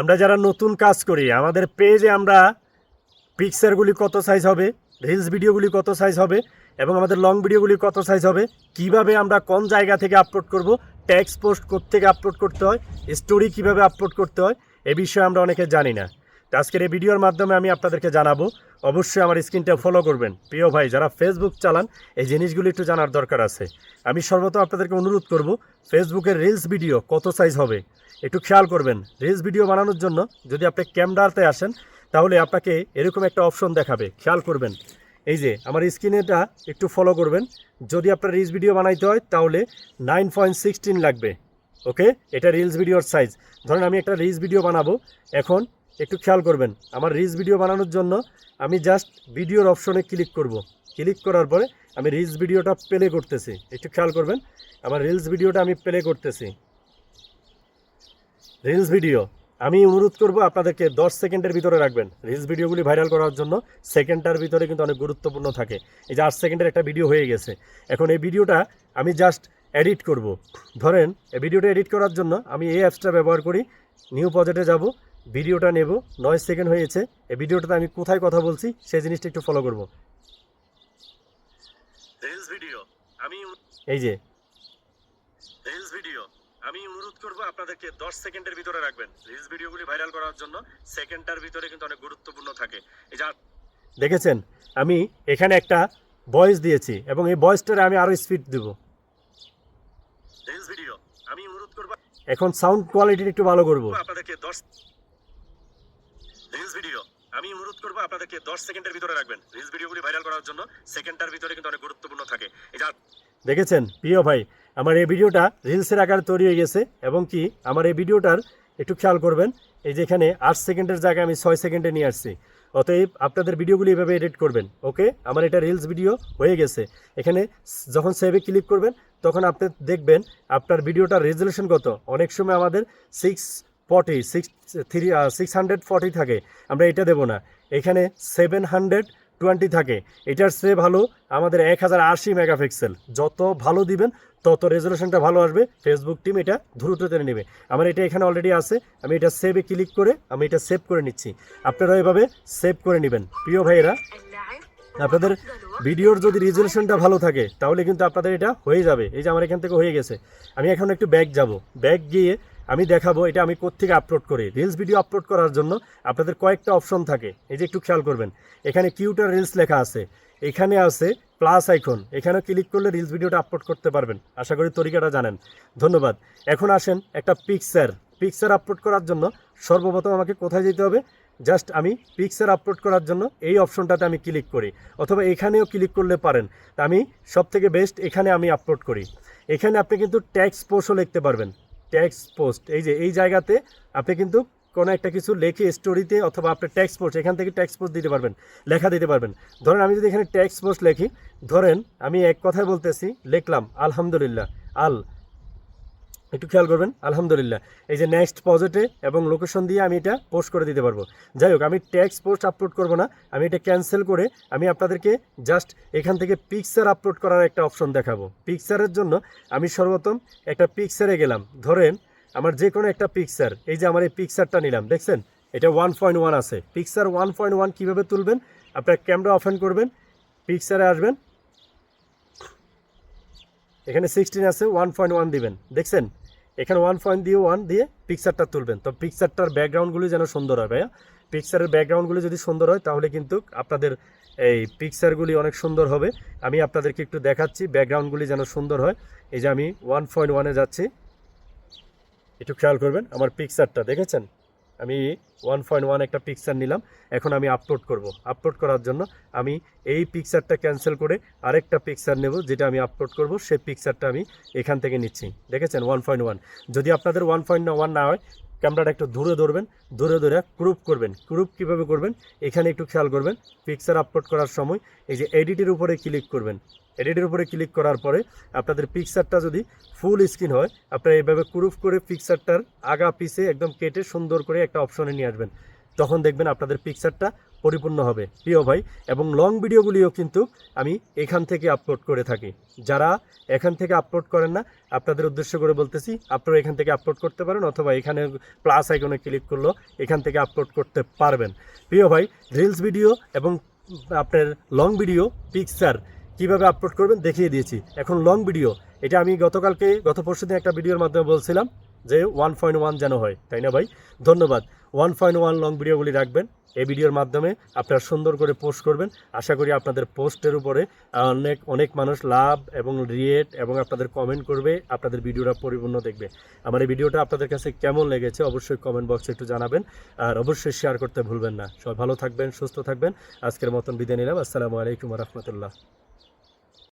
আমরা যারা নতুন কাজ করি, আমাদের পেজে আমরা পিকচারগুলি কত সাইজ হবে রিলস ভিডিওগুলি কত সাইজ হবে, এবং আমাদের লং ভিডিওগুলি কত সাইজ হবে, কীভাবে আমরা কোন জায়গা থেকে আপলোড করব ট্যাক্স পোস্ট থেকে আপলোড করতে হয় স্টোরি কীভাবে আপলোড করতে হয়, এ বিষয়ে আমরা অনেকে জানি না। তো আজকের এই ভিডিওর মাধ্যমে আমি আপনাদেরকে জানাব, অবশ্যই আমার স্ক্রিনটা ফলো করবেন। প্রিয় ভাই, যারা ফেসবুক চালান, এই জিনিসগুলি একটু জানার দরকার আছে। আমি সর্বপ্রথম আপনাদেরকে অনুরোধ করব ফেসবুকের রিলস ভিডিও কত সাইজ হবে একটু খেয়াল করবেন রিলস ভিডিও বানানোর জন্য যদি আপনি ক্যামেরাতে আসেন, তাহলে আপনাকে এরকম একটা অপশন দেখাবে। খেয়াল করবেন। এই যে, আমার স্ক্রিনেটা একটু ফলো করবেন। যদি আপনার রিলস ভিডিও বানাইতে হয়, তাহলে নাইন পয়েন্ট সিক্সটিন লাগবে। ওকে? এটা রিলস ভিডিওর সাইজ ধরেন আমি একটা রিলস ভিডিও বানাবো। এখন একটু খেয়াল করবেন, আমার রিলস ভিডিও বানানোর জন্য আমি জাস্ট ভিডিওর অপশনে ক্লিক করব। ক্লিক করার পরে আমি রিলস ভিডিওটা প্লে করতেছি। একটু খেয়াল করবেন, আমার রিলস ভিডিওটা আমি প্লে করতেছি। Reels video. আমি অনুরোধ করব আপনাদেরকে দশ সেকেন্ডের ভিতরে রাখবেন। রিলস ভিডিওগুলি ভাইরাল করার জন্য সেকেন্ডটার ভিতরে কিন্তু অনেক গুরুত্বপূর্ণ থাকে। এই যে আট সেকেন্ডের একটা ভিডিও হয়ে গেছে। এখন এই ভিডিওটা আমি জাস্ট এডিট করব। ধরেন এই ভিডিওটা এডিট করার জন্য আমি এই অ্যাপসটা ব্যবহার করি। নিউ প্রজেক্টে যাব ভিডিওটা নেব নয় সেকেন্ড হয়েছে। এই ভিডিওটাতে আমি কোথায় কথা বলছি সেই জিনিসটা একটু ফলো করব। রিলস ভিডিও আমি এই যে আমি অনুরোধ করব আপনাদেরকে দশ সেকেন্ডের ভিতরে রাখবেন। রিলস ভিডিওগুলি ভাইরাল করার জন্য সেকেন্ডটার ভিতরে কিন্তু অনেক গুরুত্বপূর্ণ থাকে। এই যা দেখেছেন? আমি এখানে একটা ভয়েস দিয়েছি এবং এই ভয়েসটারে আমি আরও স্পিড দেব। রিলস ভিডিও আমি অনুরোধ করব এখন সাউন্ড কোয়ালিটি একটু ভালো করব। আপনাদেরকে দশ রিলস ভিডিও আমি অনুরোধ করব আপনাদেরকে দশ সেকেন্ডের ভিতরে রাখবেন। রিলস ভিডিওগুলি ভাইরাল করার জন্য সেকেন্ডটার ভিতরে কিন্তু অনেক গুরুত্বপূর্ণ থাকে। দেখেছেন, প্রিয় ভাই, আমার এই ভিডিওটা রিলসের আকারে তৈরি হয়ে গেছে এবং কি আমার এই ভিডিওটার একটু খেয়াল করবেন, এই যে এখানে আট সেকেন্ডের জায়গায় আমি ছয় সেকেন্ডে নিয়ে আসছি। অতএব আপনাদের ভিডিওগুলি এভাবে এডিট করবেন, ওকে? আমার এটা রিলস ভিডিও হয়ে গেছে। এখানে যখন সেভে ক্লিক করবেন, তখন আপনি দেখবেন আপনার ভিডিওটার রেজলিউশন কত। অনেক সময় আমাদের six forty six three six hundred forty থাকে। আমরা এটা দেবো না। এখানে সেভেন হান্ড্রেড টোয়েন্টি থাকে। এটার চেয়ে ভালো আমাদের এক হাজার আশি মেগাপিক্সেল। যত ভালো দিবেন, তত রেজলিউশনটা ভালো আসবে। ফেসবুক টিম এটা দ্রুত টেনে নেবে। আমার এটা এখানে অলরেডি আছে। আমি এটা সেভে ক্লিক করে, আমি এটা সেভ করে নিচ্ছি। আপনারা এভাবে সেভ করে নেবেন। প্রিয় ভাইয়েরা, আপনাদের ভিডিওর যদি রেজলিউশনটা ভালো থাকে, তাহলে কিন্তু আপনাদের এটা হয়ে যাবে। এই যে আমার এখান থেকে হয়ে গেছে। আমি এখন একটু ব্যাগ যাব। ব্যাগ গিয়ে আমি দেখাবো, এটা আমি কোত্থেকে আপলোড করি। রিলস ভিডিও আপলোড করার জন্য আপনাদের কয়েকটা অপশন থাকে। এই যে একটু খেয়াল করবেন। এখানে কিউটার রিলস লেখা আছে। এখানে আছে প্লাস আইকন এখানে ক্লিক করলে রিলস ভিডিওটা আপলোড করতে পারবেন। আশা করি তরিকাটা জানেন। ধন্যবাদ। এখন আসেন একটা পিকচার পিকচার আপলোড করার জন্য সর্বপ্রথম আমাকে কোথায় যেতে হবে? জাস্ট আমি পিকচার আপলোড করার জন্য এই অপশনটাতে আমি ক্লিক করি। অথবা এখানেও ক্লিক করলে পারেন। তা আমি সব থেকে বেস্ট এখানে আমি আপলোড করি। এখানে আপনি কিন্তু ট্যাক্স পোস্টও লিখতে পারবেন। ট্যাক্স পোস্ট এই যে, এই জায়গাতে আপনি কিন্তু কোনো একটা কিছু লেখে স্টোরিতে অথবা আপনার ট্যাক্স পোস্ট এখান থেকে ট্যাক্স পোস্ট দিতে পারবেন, লেখা দিতে পারবেন। ধরেন আমি যদি এখানে ট্যাক্স পোস্ট লেখি, ধরেন আমি এক কথায় বলতেছি, লিখলাম, আলহামদুলিল্লাহ, আল একটু খেয়াল করবেন, আলহামদুলিল্লাহ। এই যে নেক্সট পজেটে এবং লোকেশন দিয়ে আমি এটা পোস্ট করে দিতে পারব। যাই হোক, আমি ট্যাক্স পোস্ট আপলোড করব না, আমি এটা ক্যান্সেল করে আমি আপনাদেরকে জাস্ট এখান থেকে পিকচার আপলোড করার একটা অপশন দেখাবো। পিকচারের জন্য আমি সর্বপ্রথম একটা পিকচারে গেলাম। ধরেন, আমার যে কোনো একটা পিকচার এই যে আমার এই পিকচারটা নিলাম, দেখছেন? এটা ওয়ান পয়েন্ট ওয়ান আছে। পিকচার ওয়ান পয়েন্ট ওয়ান কীভাবে তুলবেন? আপনার ক্যামেরা অফেন করবেন পিকচারে আসবেন। এখানে সিক্সটিন আছে ওয়ান পয়েন্ট ওয়ান দিবেন। দেখছেন? এখানে ওয়ান পয়েন্ট দিয়ে ওয়ান দিয়ে পিকচারটা তুলবেন। তো পিকচারটার ব্যাকগ্রাউন্ডগুলি যেন সুন্দর হয় ভাইয়া। পিকচারের ব্যাকগ্রাউন্ডগুলি যদি সুন্দর হয়, তাহলে কিন্তু আপনাদের এই পিকচারগুলি অনেক সুন্দর হবে। আমি আপনাদেরকে একটু দেখাচ্ছি ব্যাকগ্রাউন্ডগুলি যেন সুন্দর হয়। এই যে আমি ওয়ান পয়েন্ট ওয়ানে যাচ্ছি। একটু খেয়াল করবেন আমার পিকচারটা দেখেছেন? আমি ওয়ান পয়েন্ট ওয়ান একটা পিকচার নিলাম, এখন আমি আপলোড করব। আপলোড করার জন্য আমি এই পিকচারটা ক্যান্সেল করে আরেকটা পিকচার নেব, যেটা আমি আপলোড করব, সেই পিকচারটা আমি এখান থেকে নিচ্ছি। দেখেছেন? ওয়ান পয়েন্ট ওয়ান যদি আপনাদের ওয়ান পয়েন্ট ওয়ান না হয় ক্যামেরাটা একটু দূরে ধরবেন দূরে ধরে ক্রুপ করবেন। ক্রুপ কীভাবে করবেন? এখানে একটু খেয়াল করবেন পিকচার আপলোড করার সময় এই যে এডিটের উপরে ক্লিক করবেন। এডিটের উপরে ক্লিক করার পরে আপনাদের পিকচারটা যদি ফুল স্ক্রিন হয়, আপনারা এইভাবে ক্রুপ করে পিকচারটার আগা পিছে একদম কেটে সুন্দর করে একটা অপশনে নিয়ে আসবেন। তখন দেখবেন আপনাদের পিকচারটা পরিপূর্ণ হবে। প্রিয় ভাই, এবং লং ভিডিওগুলিও কিন্তু আমি এখান থেকে আপলোড করে থাকি। যারা এখান থেকে আপলোড করেন না, আপনাদের উদ্দেশ্য করে বলতেছি, আপনারা এখান থেকে আপলোড করতে পারেন অথবা এখানে প্লাস আইকনে ক্লিক করল এখান থেকে আপলোড করতে পারবেন। প্রিয় ভাই রিলস ভিডিও এবং আপনার লং ভিডিও পিকচার কীভাবে আপলোড করবেন দেখিয়ে দিয়েছি। এখন লং ভিডিও এটা আমি গতকালকে, গত পরশুদিন একটা ভিডিওর মাধ্যমে বলছিলাম। যে ওয়ান পয়েন্ট ওয়ান যেন হয়, তাই না ভাই? ধন্যবাদ। ওয়ান পয়েন্ট ওয়ান লং ভিডিওগুলি রাখবেন। এই ভিডিওর মাধ্যমে আপনারা সুন্দর করে পোস্ট করবেন। আশা করি আপনাদের পোস্টের উপরে অনেক অনেক মানুষ লাভ এবং রিয়েট এবং আপনাদের কমেন্ট করবে, আপনাদের ভিডিওটা পরিপূর্ণ দেখবে। আমার এই ভিডিওটা আপনাদের কাছে কেমন লেগেছে অবশ্যই কমেন্ট বক্সে একটু জানাবেন। আর অবশ্যই শেয়ার করতে ভুলবেন না। সবাই ভালো থাকবেন, সুস্থ থাকবেন। আজকের মতন বিদায় নিলাম। আসসালামু আলাইকুম রহমতুল্লাহ।